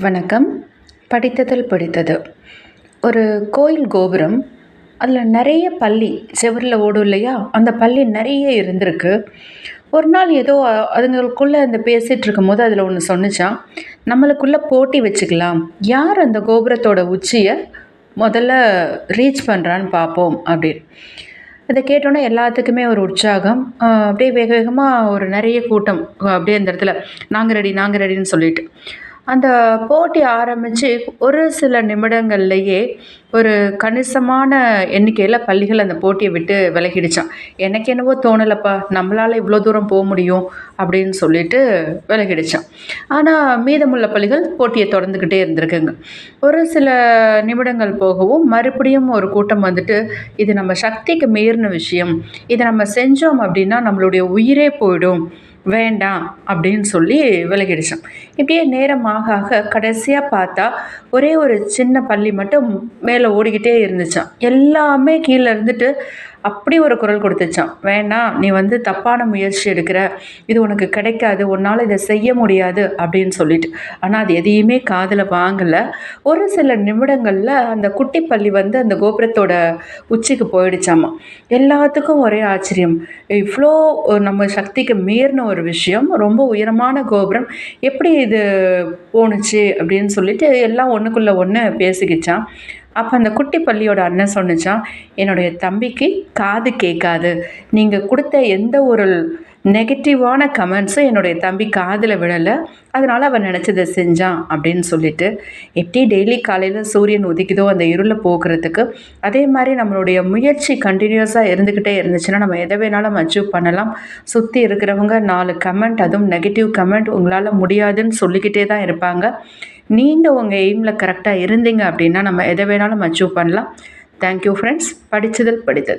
வணக்கம். படித்ததில் பிடித்தது. ஒரு கோயில் கோபுரம் அதில் நிறைய பள்ளி செவரில் ஓடும் இல்லையா? அந்த பள்ளி நிறைய இருந்திருக்கு. ஒரு நாள் ஏதோ அதுங்களுக்குள்ளே அந்த பேசிகிட்டு இருக்கும்போது அதில் ஒன்று சொன்னிச்சான் நம்மளுக்குள்ளே போட்டி வச்சுக்கலாம். யார் அந்த கோபுரத்தோட உச்சியை முதல்ல ரீச் பண்ணுறான்னு பார்ப்போம் அப்படின்னு. இதை கேட்டோன்னே எல்லாத்துக்குமே ஒரு உற்சாகம். அப்படியே வேக வேகமாக ஒரு நிறைய கூட்டம் அப்படியே அந்த இடத்துல நாங்கள் ரெடி நாங்கள் ரெடின்னு சொல்லிட்டு. அந்த போட்டி ஆரம்பித்து ஒரு சில நிமிடங்கள்லையே ஒரு கணிசமான எண்ணிக்கையில் பள்ளிகள் அந்த போட்டியை விட்டு விலகிடுச்சான் எனக்கு என்னவோ தோணலைப்பா நம்மளால் இவ்வளோ தூரம் போக முடியும் அப்படின்னு சொல்லிட்டு விலகிடுச்சான் ஆனால் மீதமுள்ள பள்ளிகள் போட்டியை தொடர்ந்துக்கிட்டே இருந்திருக்குங்க. ஒரு சில நிமிடங்கள் போகவும் மறுபடியும் ஒரு கூட்டம் வந்துட்டு இது நம்ம சக்திக்கு மீறின விஷயம் இதை நம்ம செஞ்சோம் அப்படின்னா நம்மளுடைய உயிரே போயிடும் வேண்டாம் அப்படின்னு சொல்லி விலகிடுச்சான். இப்படியே நேரம் ஆக ஆக கடைசியாக பார்த்தா ஒரே ஒரு சின்ன பள்ளி மட்டும் மேலே ஓடிக்கிட்டே இருந்துச்சான். எல்லாமே கீழே இருந்துட்டு அப்படி ஒரு குரல் கொடுத்துச்சான் வேண்டாம் நீ வந்து தப்பான முயற்சி எடுக்கிற. இது உனக்கு கிடைக்காது. உன்னால் இதை செய்ய முடியாது. அப்படின்னு சொல்லிட்டு. ஆனால் அது எதையுமே காதில் வாங்கலை. ஒரு சில நிமிடங்களில் அந்த குட்டி பள்ளி வந்து அந்த கோபுரத்தோட உச்சிக்கு போயிடுச்சாமா. எல்லாத்துக்கும் ஒரே ஆச்சரியம். இவ்வளோ நம்ம சக்திக்கு மீறின ஒரு விஷயம் ரொம்ப உயரமான கோபுரம் எப்படி இது போணுச்சு அப்படின்னு சொல்லிட்டு எல்லாம் ஒன்றுக்குள்ளே ஒன்று பேசிக்கிச்சான் அப்போ அந்த குட்டி பள்ளியோட அண்ணன் சொன்னுச்சான் என்னுடைய தம்பிக்கு காது கேட்காது. நீங்கள் கொடுத்த எந்த ஒரு நெகட்டிவான கமெண்ட்ஸும் என்னுடைய தம்பி காதில் விழலை. அதனால் அவன் நினச்சதை செஞ்சான் அப்படின்னு சொல்லிட்டு எப்படி டெய்லி காலையில் சூரியன் உதிக்குதோ அந்த இருளை போக்குறதுக்கு அதே மாதிரி நம்மளுடைய முயற்சி கண்டினியூஸாக இருந்துக்கிட்டே இருந்துச்சுன்னா நம்ம எதை வேணாலும் அச்சீவ் பண்ணலாம். சுற்றி இருக்கிறவங்க நாலு கமெண்ட் அதுவும் நெகட்டிவ் கமெண்ட் உங்களால் முடியாதுன்னு சொல்லிக்கிட்டே தான் இருப்பாங்க. நீங்கள் உங்கள் எய்மில் கரெக்டாக இருந்தீங்க அப்படின்னா நம்ம எதை வேணாலும் அச்சீவ் பண்ணலாம். தேங்க்யூ ஃப்ரெண்ட்ஸ் படித்ததில் படித்தது